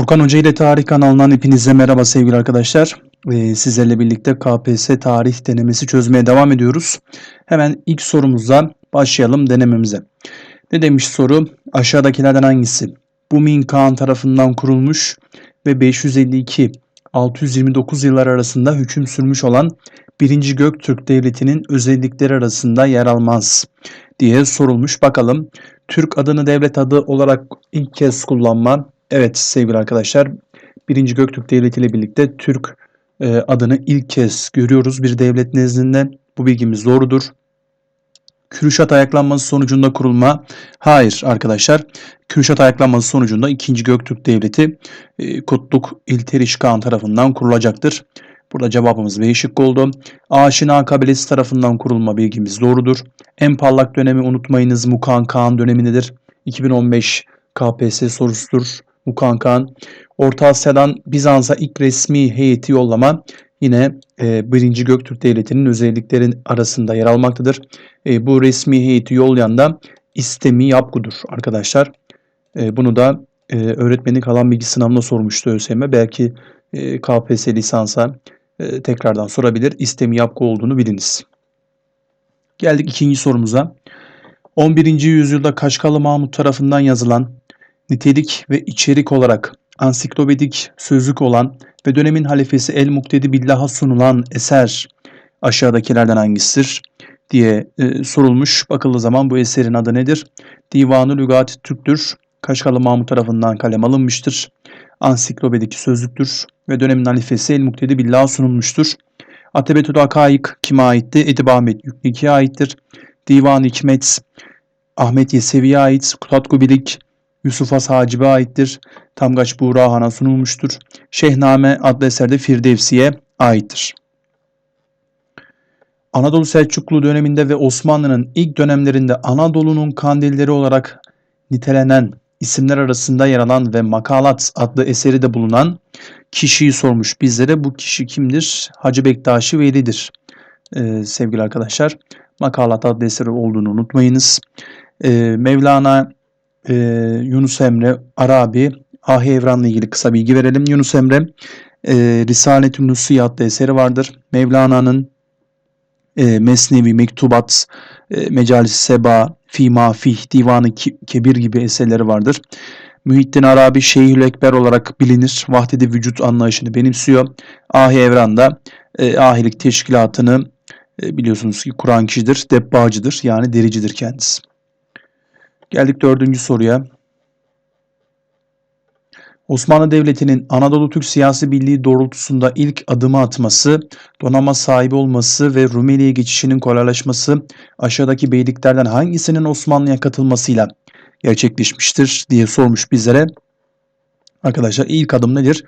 Furkan Hoca ile Tarih kanalından hepinize merhaba sevgili arkadaşlar. Ee, sizlerle birlikte KPSS tarih denemesi çözmeye devam ediyoruz. Hemen ilk sorumuzla başlayalım denememize. Ne demiş soru? Aşağıdakilerden hangisi? Bu Min Kağan tarafından kurulmuş ve 552-629 yıllar arasında hüküm sürmüş olan 1. Göktürk Devleti'nin özellikleri arasında yer almaz diye sorulmuş. Bakalım Türk adını devlet adı olarak ilk kez kullanma Evet sevgili arkadaşlar 1. Göktürk Devleti ile birlikte Türk e, adını ilk kez görüyoruz bir devlet nezdinde. Bu bilgimiz doğrudur. Kürşat ayaklanması sonucunda kurulma. Hayır arkadaşlar. Kürşat ayaklanması sonucunda 2. Göktürk Devleti e, Kutluk İlteriş Kağan tarafından kurulacaktır. Burada cevabımız B şıkkı oldu. Aşina kabilesi tarafından kurulma bilgimiz doğrudur. En parlak dönemi unutmayınız Mukan Kağan dönemindedir. 2015 KPSS sorusudur. Mukankan. Orta Asya'dan Bizans'a ilk resmi heyeti yollama yine e, 1. Göktürk Devleti'nin özelliklerin arasında yer almaktadır. E, bu resmi heyeti yollayan da İstemi Yapgu'dur arkadaşlar. E, bunu da e, öğretmenlik alan bilgi sınavına sormuştu ÖSYM. Belki e, KPSS lisansa e, tekrardan sorabilir. İstemi Yapgu olduğunu biliniz. Geldik ikinci sorumuza. 11. yüzyılda Kaşgalı Mahmut tarafından yazılan nitelik ve içerik olarak ansiklopedik sözlük olan ve dönemin halifesi El Muktedi Billah'a sunulan eser aşağıdakilerden hangisidir diye e, sorulmuş. Bakıldığı zaman bu eserin adı nedir? Divanı Lügat Türk'tür. Kaşgalı Mahmut tarafından kalem alınmıştır. Ansiklopedik sözlüktür ve dönemin halifesi El Muktedi Billah'a sunulmuştur. Atebetül Akaik kime aitti? Edip Ahmet Yüklüki'ye aittir. Divan Hikmet Ahmet Yesevi'ye ait. Kutat Kubilik Yusuf Has Hacib'e aittir. Tamgaç Buğra Han'a sunulmuştur. Şehname adlı eserde Firdevsi'ye aittir. Anadolu Selçuklu döneminde ve Osmanlı'nın ilk dönemlerinde Anadolu'nun kandilleri olarak nitelenen isimler arasında yer alan ve Makalat adlı eseri de bulunan kişiyi sormuş bizlere. Bu kişi kimdir? Hacı Bektaşi Veli'dir. Ee, sevgili arkadaşlar. Makalat adlı eseri olduğunu unutmayınız. Ee, Mevlana e, Yunus Emre Arabi Ahi Evran'la ilgili kısa bilgi verelim. Yunus Emre e, Risalet-ü Nusiye adlı eseri vardır. Mevlana'nın e, Mesnevi, Mektubat, e, Mecalis Seba, Fima, Fih, Divanı Kebir gibi eserleri vardır. Muhittin Arabi Şeyhül Ekber olarak bilinir. Vahdedi vücut anlayışını benimsiyor. Ahi Evran'da e, ahilik teşkilatını e, biliyorsunuz ki kuran kişidir. Debbacıdır yani dericidir kendisi. Geldik dördüncü soruya. Osmanlı Devleti'nin Anadolu Türk siyasi birliği doğrultusunda ilk adımı atması, donanma sahibi olması ve Rumeli'ye geçişinin kolaylaşması aşağıdaki beyliklerden hangisinin Osmanlı'ya katılmasıyla gerçekleşmiştir diye sormuş bizlere. Arkadaşlar ilk adım nedir?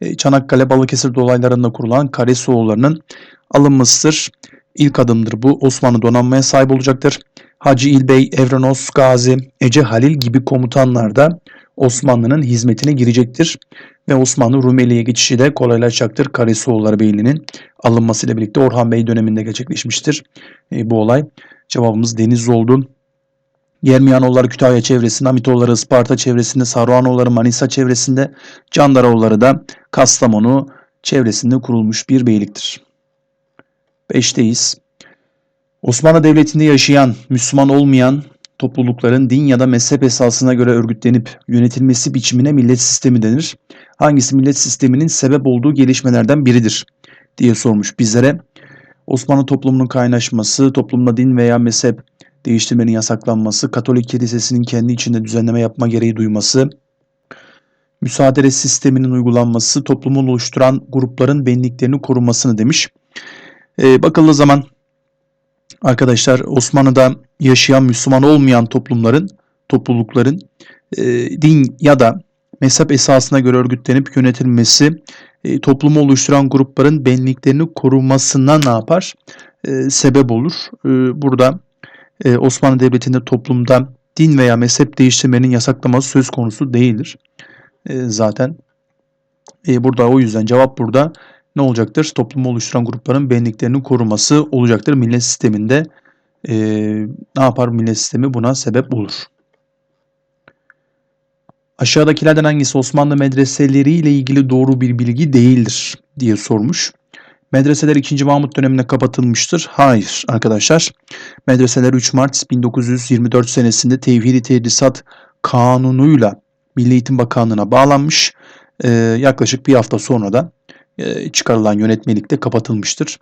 E, Çanakkale Balıkesir dolaylarında kurulan Karesoğulları'nın alınmasıdır. İlk adımdır bu. Osmanlı donanmaya sahip olacaktır. Hacı İlbey, Evrenos, Gazi, Ece Halil gibi komutanlar da Osmanlı'nın hizmetine girecektir. Ve Osmanlı Rumeli'ye geçişi de kolaylaşacaktır. Karasoğulları Beyliği'nin alınmasıyla birlikte Orhan Bey döneminde gerçekleşmiştir. E, bu olay cevabımız Deniz oldu. Germiyanoğulları Kütahya çevresinde, Hamitoğulları Isparta çevresinde, Saruhanoğulları Manisa çevresinde, Candaroğulları da Kastamonu çevresinde kurulmuş bir beyliktir. 5'teyiz. Osmanlı Devleti'nde yaşayan, Müslüman olmayan toplulukların din ya da mezhep esasına göre örgütlenip yönetilmesi biçimine millet sistemi denir. Hangisi millet sisteminin sebep olduğu gelişmelerden biridir diye sormuş bizlere. Osmanlı toplumunun kaynaşması, toplumda din veya mezhep değiştirmenin yasaklanması, Katolik kilisesinin kendi içinde düzenleme yapma gereği duyması, müsaade sisteminin uygulanması, toplumun oluşturan grupların benliklerini korunmasını demiş. Ee, bakıldığı zaman arkadaşlar Osmanlı'da yaşayan Müslüman olmayan toplumların, toplulukların e, din ya da mezhep esasına göre örgütlenip yönetilmesi e, toplumu oluşturan grupların benliklerini korumasına ne yapar? E, sebep olur. E, burada e, Osmanlı Devleti'nde toplumda din veya mezhep değiştirmenin yasaklaması söz konusu değildir. E, zaten e, burada o yüzden cevap burada ne olacaktır? Toplumu oluşturan grupların benliklerini koruması olacaktır. Millet sisteminde e, ne yapar millet sistemi buna sebep olur. Aşağıdakilerden hangisi Osmanlı medreseleri ile ilgili doğru bir bilgi değildir diye sormuş. Medreseler 2. Mahmut döneminde kapatılmıştır. Hayır arkadaşlar. Medreseler 3 Mart 1924 senesinde Tevhidi Tedrisat Kanunu'yla Milli Eğitim Bakanlığı'na bağlanmış. Ee, yaklaşık bir hafta sonra da çıkarılan yönetmelikte kapatılmıştır.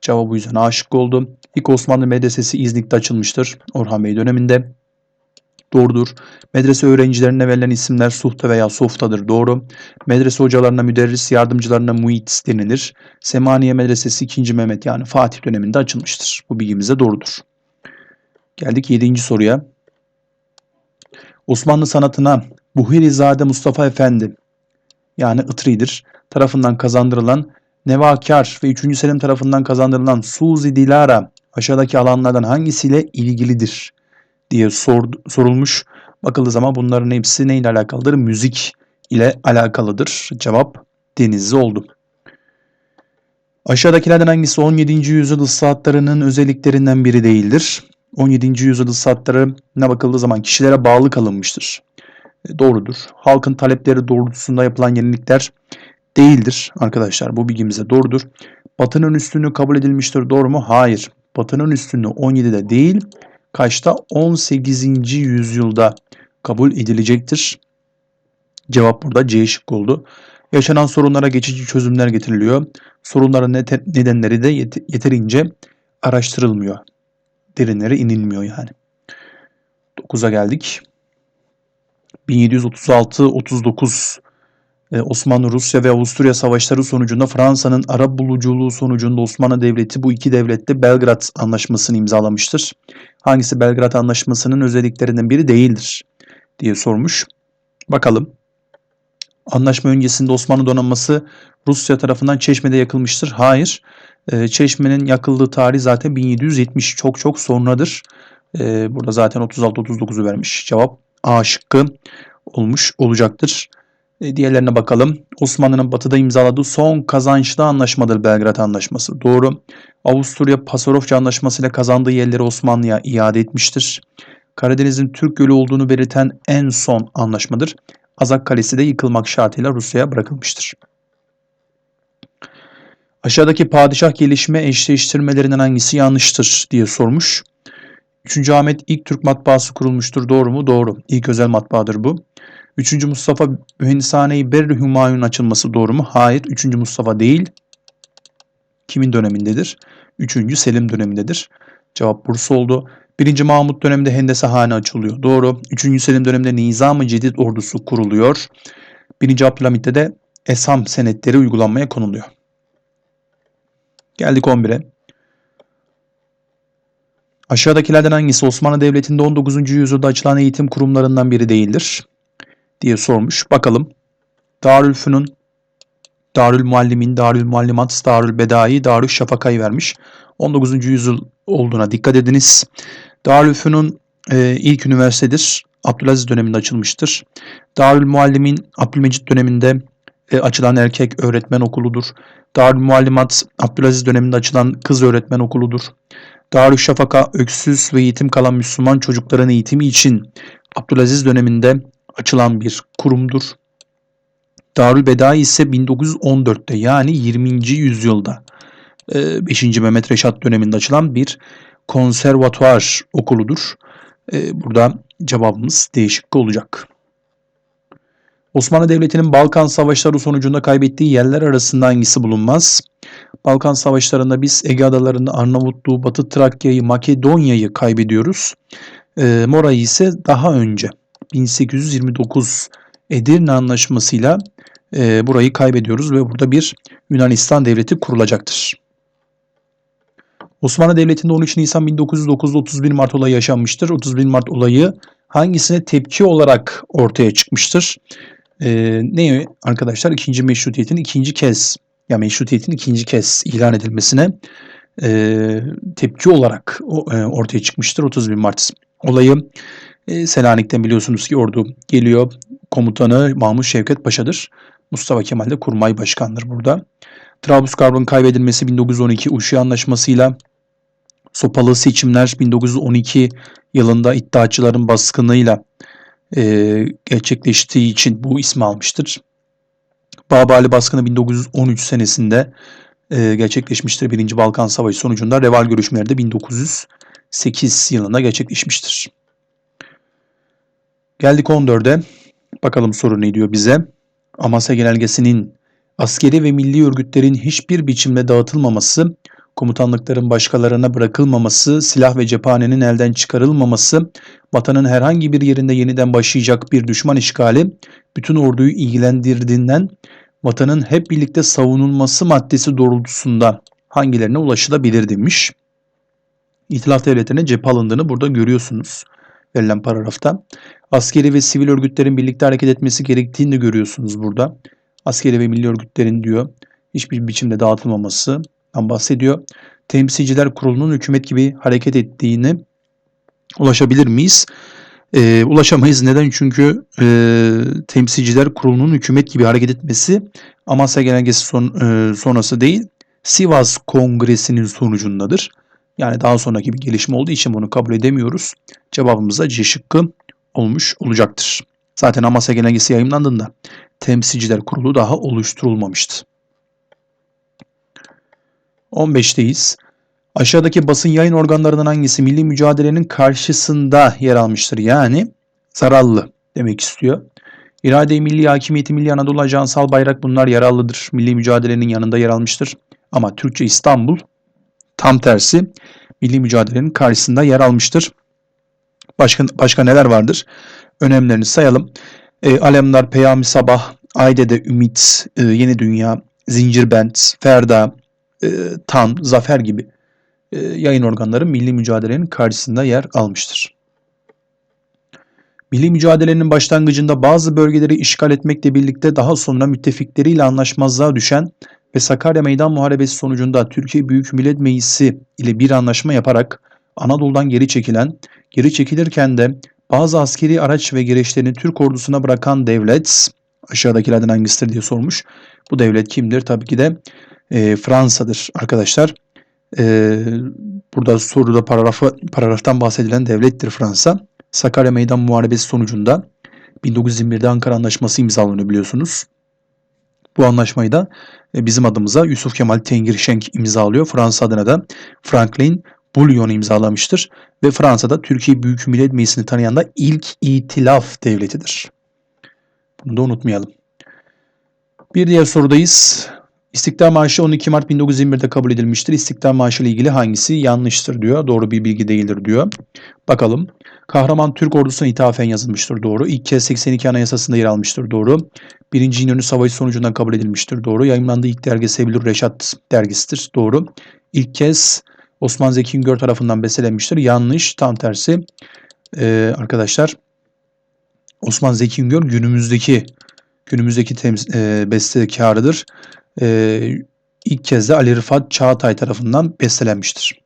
Cevabı bu yüzden aşık oldu. İlk Osmanlı Medresesi İznik'te açılmıştır. Orhan Bey döneminde. Doğrudur. Medrese öğrencilerine verilen isimler Suhta veya Softa'dır. Doğru. Medrese hocalarına müderris, yardımcılarına muit denilir. Semaniye Medresesi 2. Mehmet yani Fatih döneminde açılmıştır. Bu bilgimize doğrudur. Geldik 7. soruya. Osmanlı sanatına Buhirizade Mustafa Efendi yani Itri'dir tarafından kazandırılan Nevakar ve 3. Selim tarafından kazandırılan Suzi Dilara aşağıdaki alanlardan hangisiyle ilgilidir diye sor, sorulmuş. Bakıldığı zaman bunların hepsi neyle alakalıdır? Müzik ile alakalıdır. Cevap Denizli oldu. Aşağıdakilerden hangisi 17. yüzyıl ıslahatlarının özelliklerinden biri değildir? 17. yüzyıl ıslahatlarına bakıldığı zaman kişilere bağlı kalınmıştır. E, doğrudur. Halkın talepleri doğrultusunda yapılan yenilikler değildir arkadaşlar. Bu bilgimize doğrudur. Batı'nın üstünlüğü kabul edilmiştir. Doğru mu? Hayır. Batı'nın üstünlüğü 17'de değil, kaçta? 18. yüzyılda kabul edilecektir. Cevap burada C şık oldu. Yaşanan sorunlara geçici çözümler getiriliyor. Sorunların nedenleri de yeterince araştırılmıyor. Derinlere inilmiyor yani. 9'a geldik. 1736-39 e, Osmanlı, Rusya ve Avusturya savaşları sonucunda Fransa'nın Arap buluculuğu sonucunda Osmanlı Devleti bu iki devlette Belgrad Anlaşması'nı imzalamıştır. Hangisi Belgrad Anlaşması'nın özelliklerinden biri değildir diye sormuş. Bakalım. Anlaşma öncesinde Osmanlı donanması Rusya tarafından Çeşme'de yakılmıştır. Hayır. E, Çeşme'nin yakıldığı tarih zaten 1770 çok çok sonradır. E, burada zaten 36-39'u vermiş. Cevap A şıkkı olmuş olacaktır. E, diğerlerine bakalım. Osmanlı'nın batıda imzaladığı son kazançlı anlaşmadır Belgrad Anlaşması. Doğru. Avusturya Pasarofça Anlaşması ile kazandığı yerleri Osmanlı'ya iade etmiştir. Karadeniz'in Türk Gölü olduğunu belirten en son anlaşmadır. Azak Kalesi de yıkılmak şartıyla Rusya'ya bırakılmıştır. Aşağıdaki padişah gelişme eşleştirmelerinden hangisi yanlıştır diye sormuş. 3. Ahmet ilk Türk matbaası kurulmuştur. Doğru mu? Doğru. İlk özel matbaadır bu. 3. Mustafa Mühendishane-i Berri Hümayun açılması doğru mu? Hayır. 3. Mustafa değil. Kimin dönemindedir? 3. Selim dönemindedir. Cevap Bursa oldu. 1. Mahmut döneminde Hendesehane açılıyor. Doğru. 3. Selim döneminde Nizam-ı Cedid ordusu kuruluyor. 1. Abdülhamit'te de Esam senetleri uygulanmaya konuluyor. Geldik 11'e. Aşağıdakilerden hangisi Osmanlı Devleti'nde 19. yüzyılda açılan eğitim kurumlarından biri değildir? Diye sormuş. Bakalım. Darülfünun, Darül Muallimin, Darül Muallimat, Darül Bedai, Darül Şafaka'yı vermiş. 19. yüzyıl olduğuna dikkat ediniz. Darülfünun e, ilk üniversitedir. Abdülaziz döneminde açılmıştır. Darül Muallimin Abdülmecit döneminde e, açılan erkek öğretmen okuludur. Darül Muallimat Abdülaziz döneminde açılan kız öğretmen okuludur. Darüşşafaka öksüz ve yetim kalan Müslüman çocukların eğitimi için Abdülaziz döneminde açılan bir kurumdur. Darül Bedai ise 1914'te yani 20. yüzyılda 5. E, Mehmet Reşat döneminde açılan bir konservatuar okuludur. E, burada cevabımız değişik olacak. Osmanlı Devleti'nin Balkan Savaşları sonucunda kaybettiği yerler arasında hangisi bulunmaz? Balkan Savaşları'nda biz Ege Adaları'nda Arnavutluğu, Batı Trakya'yı, Makedonya'yı kaybediyoruz. E, Mora'yı ise daha önce 1829 Edirne Anlaşması'yla e, burayı kaybediyoruz ve burada bir Yunanistan devleti kurulacaktır. Osmanlı Devleti'nde 13 Nisan 1909'da 31 Mart olayı yaşanmıştır. 31 Mart olayı hangisine tepki olarak ortaya çıkmıştır? Ee, ne arkadaşlar? İkinci meşrutiyetin ikinci kez ya meşrutiyetin ikinci kez ilan edilmesine e, tepki olarak e, ortaya çıkmıştır 31 Mart olayı. E, Selanik'ten biliyorsunuz ki ordu geliyor. Komutanı Mahmut Şevket Paşa'dır. Mustafa Kemal de kurmay başkandır burada. Trablusgarp'ın kaybedilmesi 1912 Uşu Anlaşması'yla sopalı seçimler 1912 yılında iddiaçıların baskınıyla e, gerçekleştiği için bu ismi almıştır. Babali baskını 1913 senesinde e, gerçekleşmiştir. Birinci Balkan Savaşı sonucunda Reval görüşmeleri de 1908 yılında gerçekleşmiştir. Geldik 14'e. Bakalım soru ne diyor bize? Amasya Genelgesi'nin askeri ve milli örgütlerin hiçbir biçimde dağıtılmaması, komutanlıkların başkalarına bırakılmaması, silah ve cephanenin elden çıkarılmaması, vatanın herhangi bir yerinde yeniden başlayacak bir düşman işgali, bütün orduyu ilgilendirdiğinden vatanın hep birlikte savunulması maddesi doğrultusunda hangilerine ulaşılabilir demiş. İtilaf devletlerine cephe alındığını burada görüyorsunuz verilen paragrafta. Askeri ve sivil örgütlerin birlikte hareket etmesi gerektiğini de görüyorsunuz burada. Askeri ve milli örgütlerin diyor hiçbir biçimde dağıtılmamasından bahsediyor. Temsilciler kurulunun hükümet gibi hareket ettiğini ulaşabilir miyiz? Ee, ulaşamayız. Neden? Çünkü e, temsilciler kurulunun hükümet gibi hareket etmesi Amasya Genelgesi son, e, sonrası değil, Sivas Kongresi'nin sonucundadır. Yani daha sonraki bir gelişme olduğu için bunu kabul edemiyoruz. Cevabımız da C şıkkı olmuş olacaktır. Zaten Amasya Genelgesi yayınlandığında Temsilciler Kurulu daha oluşturulmamıştı. 15'teyiz. Aşağıdaki basın yayın organlarından hangisi milli mücadelenin karşısında yer almıştır? Yani zararlı demek istiyor. İrade-i Milli Hakimiyeti Milli Anadolu Ajansal Bayrak bunlar yararlıdır. Milli mücadelenin yanında yer almıştır. Ama Türkçe İstanbul tam tersi milli mücadelenin karşısında yer almıştır. Başka, başka neler vardır? Önemlerini sayalım. E, Alemdar, Peyami Sabah, Ayde'de Ümit, e, Yeni Dünya, Zincirbent, Ferda, e, Tan, Zafer gibi e, yayın organları milli mücadelenin karşısında yer almıştır. Milli mücadelenin başlangıcında bazı bölgeleri işgal etmekle birlikte daha sonra müttefikleriyle anlaşmazlığa düşen ve Sakarya Meydan Muharebesi sonucunda Türkiye Büyük Millet Meclisi ile bir anlaşma yaparak Anadolu'dan geri çekilen, geri çekilirken de bazı askeri araç ve gereçlerini Türk ordusuna bırakan devlet, aşağıdakilerden hangisidir diye sormuş. Bu devlet kimdir? Tabii ki de e, Fransa'dır arkadaşlar. E, burada soruda paragrafı, paragraftan bahsedilen devlettir Fransa. Sakarya Meydan Muharebesi sonucunda 1921'de Ankara Anlaşması imzalanıyor biliyorsunuz. Bu anlaşmayı da e, bizim adımıza Yusuf Kemal Tengirşenk imzalıyor. Fransa adına da Franklin Bouillon imzalamıştır ve Fransa'da Türkiye Büyük Millet Meclisi'ni tanıyan da ilk itilaf devletidir. Bunu da unutmayalım. Bir diğer sorudayız. İstiklal Marşı 12 Mart 1921'de kabul edilmiştir. İstiklal Marşı ile ilgili hangisi yanlıştır diyor. Doğru bir bilgi değildir diyor. Bakalım. Kahraman Türk ordusuna ithafen yazılmıştır. Doğru. İlk kez 82 Anayasası'nda yer almıştır. Doğru. Birinci İnönü Savaşı sonucundan kabul edilmiştir. Doğru. Yayınlandığı ilk dergi Sevilur Reşat dergisidir. Doğru. İlk kez Osman Zeki Üngör tarafından bestelenmiştir. Yanlış. Tam tersi. Ee, arkadaşlar Osman Zeki Üngör günümüzdeki günümüzdeki e, bestekarıdır e, ilk kez de Ali Rıfat Çağatay tarafından bestelenmiştir.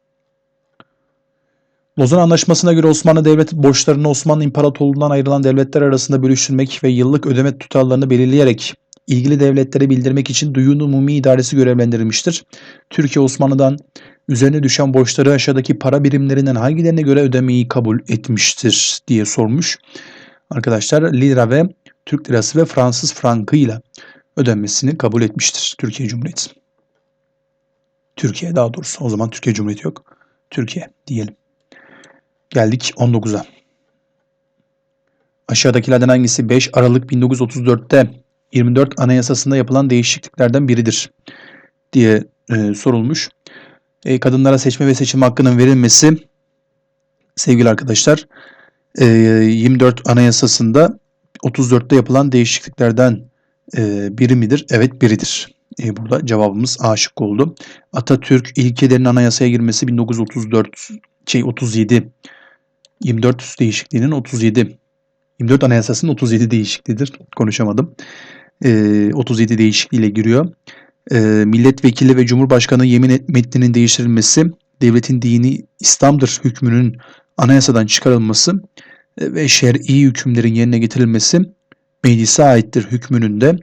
Lozan Anlaşması'na göre Osmanlı Devleti borçlarını Osmanlı İmparatorluğu'ndan ayrılan devletler arasında bölüştürmek ve yıllık ödeme tutarlarını belirleyerek ilgili devletlere bildirmek için Duyun Umumi İdaresi görevlendirilmiştir. Türkiye Osmanlı'dan üzerine düşen borçları aşağıdaki para birimlerinden hangilerine göre ödemeyi kabul etmiştir diye sormuş. Arkadaşlar lira ve Türk lirası ve Fransız frankı ile ödenmesini kabul etmiştir Türkiye Cumhuriyeti. Türkiye daha doğrusu o zaman Türkiye Cumhuriyeti yok. Türkiye diyelim. Geldik 19'a. Aşağıdakilerden hangisi 5 Aralık 1934'te 24 Anayasası'nda yapılan değişikliklerden biridir diye e, sorulmuş. E, kadınlara seçme ve seçim hakkının verilmesi sevgili arkadaşlar e, 24 Anayasası'nda 34'te yapılan değişikliklerden e, biri midir? Evet biridir. E, burada cevabımız A şıkkı oldu. Atatürk ilkelerin anayasaya girmesi 1934 şey 37 24 değişikliğinin 37 24 anayasasının 37 değişikliğidir. Konuşamadım. E, 37 değişikliğiyle giriyor. E, milletvekili ve cumhurbaşkanı yemin metninin değiştirilmesi, devletin dini İslam'dır hükmünün anayasadan çıkarılması e, ve şer'i hükümlerin yerine getirilmesi meclise aittir hükmünün de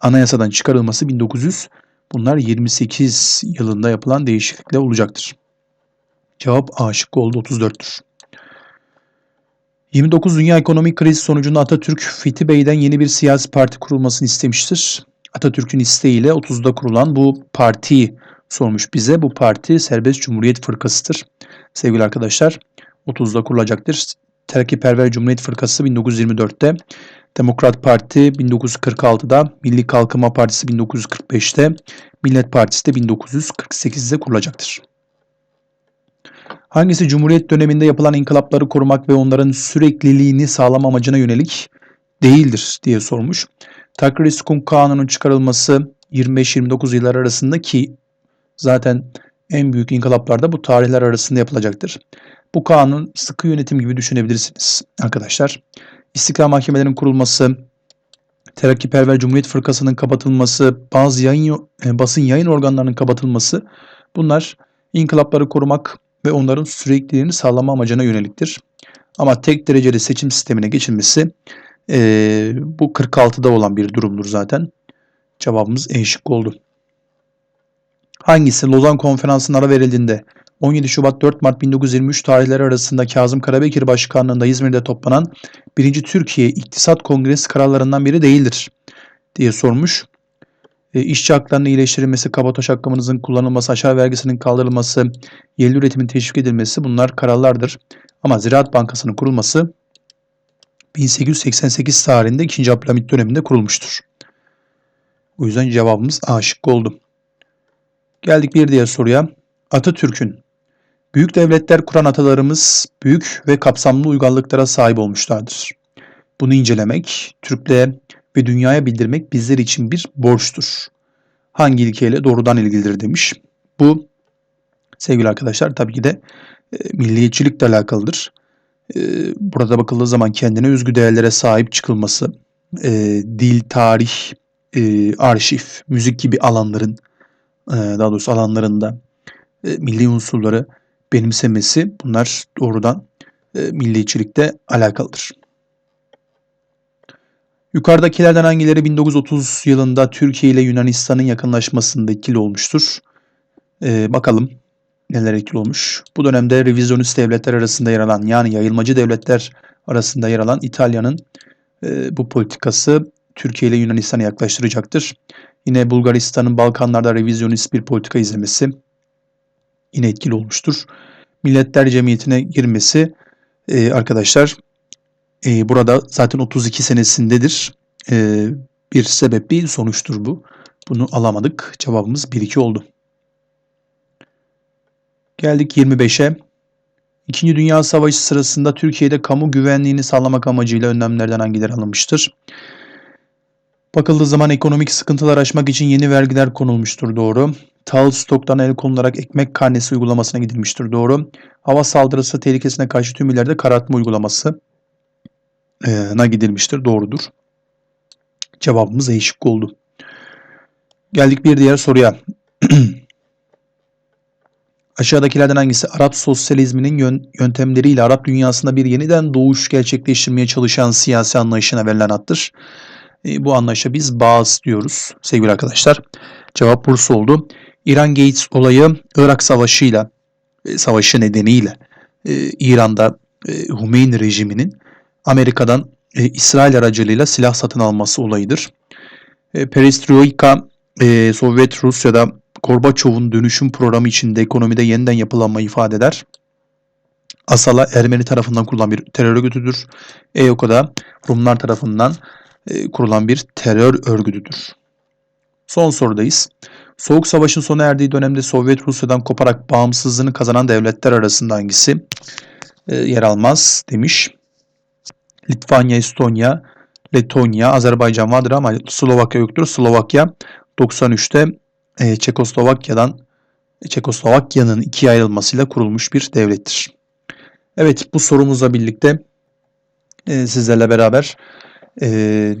anayasadan çıkarılması 1900 bunlar 28 yılında yapılan değişiklikle olacaktır. Cevap A şıkkı oldu 34'tür. 29 Dünya Ekonomik Krizi sonucunda Atatürk Fethi Bey'den yeni bir siyasi parti kurulmasını istemiştir. Atatürk'ün isteğiyle 30'da kurulan bu parti sormuş bize. Bu parti Serbest Cumhuriyet Fırkası'dır. Sevgili arkadaşlar 30'da kurulacaktır. Terakkiperver Cumhuriyet Fırkası 1924'te, Demokrat Parti 1946'da, Milli Kalkınma Partisi 1945'te, Millet Partisi de 1948'de kurulacaktır. Hangisi Cumhuriyet döneminde yapılan inkılapları korumak ve onların sürekliliğini sağlam amacına yönelik değildir diye sormuş. Takrir Sukun Kanunu'nun çıkarılması 25-29 yıllar arasında ki zaten en büyük inkılaplarda bu tarihler arasında yapılacaktır. Bu kanun sıkı yönetim gibi düşünebilirsiniz arkadaşlar. İstiklal mahkemelerinin kurulması, Terakkiperver Cumhuriyet Fırkası'nın kapatılması, bazı yayın, e, basın yayın organlarının kapatılması bunlar inkılapları korumak ve onların sürekliliğini sağlama amacına yöneliktir. Ama tek dereceli seçim sistemine geçilmesi e, bu 46'da olan bir durumdur zaten. Cevabımız E oldu. Hangisi Lozan Konferansı'nın ara verildiğinde 17 Şubat 4 Mart 1923 tarihleri arasında Kazım Karabekir Başkanlığında İzmir'de toplanan 1. Türkiye İktisat Kongresi kararlarından biri değildir diye sormuş. E, işçi haklarının iyileştirilmesi, kabataş hakkımızın kullanılması, aşağı vergisinin kaldırılması, yerli üretimin teşvik edilmesi bunlar kararlardır. Ama Ziraat Bankası'nın kurulması 1888 tarihinde 2. Abdülhamit döneminde kurulmuştur. O yüzden cevabımız A şıkkı oldu. Geldik bir diğer soruya. Atatürk'ün büyük devletler kuran atalarımız büyük ve kapsamlı uygarlıklara sahip olmuşlardır. Bunu incelemek, Türklüğe ve dünyaya bildirmek bizler için bir borçtur. Hangi ilkeyle doğrudan ilgilidir demiş. Bu sevgili arkadaşlar tabii ki de e, milliyetçilikle alakalıdır. E, burada bakıldığı zaman kendine özgü değerlere sahip çıkılması, e, dil, tarih, e, arşiv, müzik gibi alanların e, daha doğrusu alanlarında e, milli unsurları benimsemesi bunlar doğrudan e, milliyetçilikte alakalıdır. Yukarıdakilerden hangileri 1930 yılında Türkiye ile Yunanistan'ın yakınlaşmasında etkili olmuştur? Ee, bakalım neler etkili olmuş. Bu dönemde revizyonist devletler arasında yer alan yani yayılmacı devletler arasında yer alan İtalya'nın e, bu politikası Türkiye ile Yunanistan'ı yaklaştıracaktır. Yine Bulgaristan'ın Balkanlarda revizyonist bir politika izlemesi yine etkili olmuştur. Milletler Cemiyeti'ne girmesi e, arkadaşlar e, burada zaten 32 senesindedir. E, bir sebep değil sonuçtur bu. Bunu alamadık. Cevabımız 1-2 oldu. Geldik 25'e. İkinci Dünya Savaşı sırasında Türkiye'de kamu güvenliğini sağlamak amacıyla önlemlerden hangileri alınmıştır? Bakıldığı zaman ekonomik sıkıntılar aşmak için yeni vergiler konulmuştur doğru. Tahıl stoktan el konularak ekmek karnesi uygulamasına gidilmiştir doğru. Hava saldırısı tehlikesine karşı tüm illerde karartma uygulaması na gidilmiştir. Doğrudur. Cevabımız E şıkkı oldu. Geldik bir diğer soruya. Aşağıdakilerden hangisi Arap sosyalizminin yöntemleriyle Arap dünyasında bir yeniden doğuş gerçekleştirmeye çalışan siyasi anlayışına verilen addır? E, bu anlayışa biz Bağız diyoruz sevgili arkadaşlar. Cevap Bursa oldu. İran Gates olayı Irak Savaşı'yla e, savaşı nedeniyle e, İran'da e, Hümeyni rejiminin Amerika'dan e, İsrail aracılığıyla silah satın alması olayıdır. E, Perestroika e, Sovyet Rusya'da Gorbaçov'un dönüşüm programı içinde ekonomide yeniden yapılanma ifade eder. Asala Ermeni tarafından kurulan bir terör örgütüdür. EOK'da Rumlar tarafından e, kurulan bir terör örgütüdür. Son sorudayız. Soğuk Savaş'ın sona erdiği dönemde Sovyet Rusya'dan koparak bağımsızlığını kazanan devletler arasında hangisi e, yer almaz demiş. Litvanya, Estonya, Letonya, Azerbaycan vardır ama Slovakya yoktur. Slovakya 93'te e, Çekoslovakya'dan Çekoslovakya'nın ikiye ayrılmasıyla kurulmuş bir devlettir. Evet bu sorumuzla birlikte e, sizlerle beraber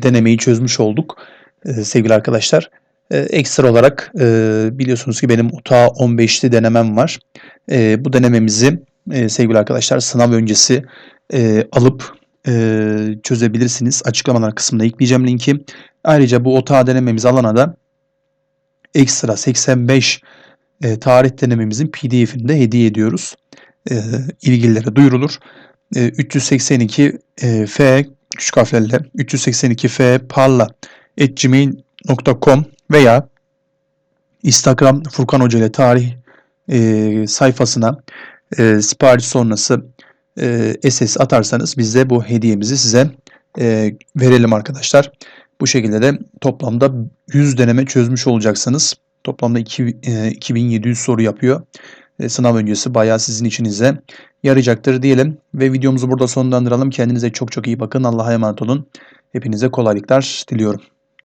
denemeyi çözmüş olduk e, sevgili arkadaşlar. E, ekstra olarak e, biliyorsunuz ki benim UTA 15'li denemem var. E, bu denememizi e, sevgili arkadaşlar sınav öncesi e, alıp e, çözebilirsiniz. Açıklamalar kısmında ekleyeceğim linki. Ayrıca bu OTA denememiz alana da ekstra 85 e, tarih denememizin pdf'ini de hediye ediyoruz. E, ilgililere duyurulur. e, 382 e, f küçük harflerle 382 f parla gmail.com veya Instagram Furkan Hoca ile tarih e, sayfasına e, sipariş sonrası e, SS atarsanız biz de bu hediyemizi size e, verelim arkadaşlar. Bu şekilde de toplamda 100 deneme çözmüş olacaksınız. Toplamda 2, e, 2700 soru yapıyor. E, sınav öncesi bayağı sizin içinize yarayacaktır diyelim. Ve videomuzu burada sonlandıralım. Kendinize çok çok iyi bakın. Allah'a emanet olun. Hepinize kolaylıklar diliyorum.